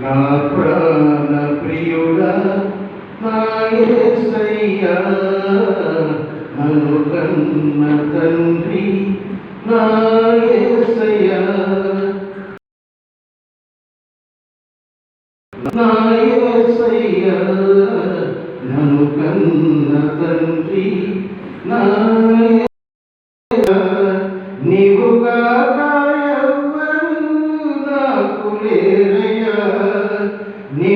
నా ప్రాణ ప్రియుడా నా యేసయ్యా నన్ను కన్న తండ్రి నా యేసయ్యా నా యేసయ్యా నన్ను కన్న తండ్రి నా నీవు కాక ఎవ్వరు నాకు లేరయ్యా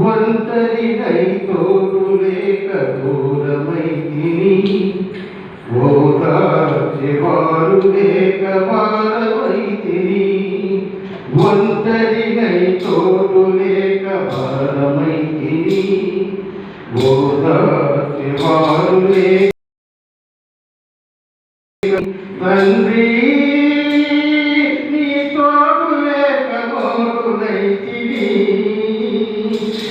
నాకు లేరయ్యా నీవే నీవే నా ప్రాణము నీవే నీవే నా సర్వము తోడు లేక లేక తండ్రి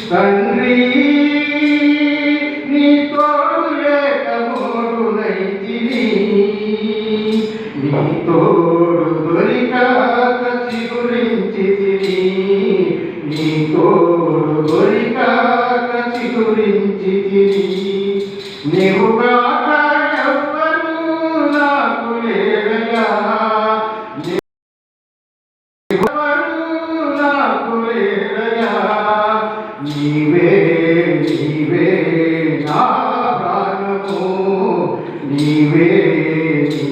తండ్రి నీ తోడు లేక మోడునైతివి నీ తోడు దొరికాక చిగురించితివి నీ తోడు దొరికాక చిగురించితివి నీవే నీవే నా ప్రాణము నీవే.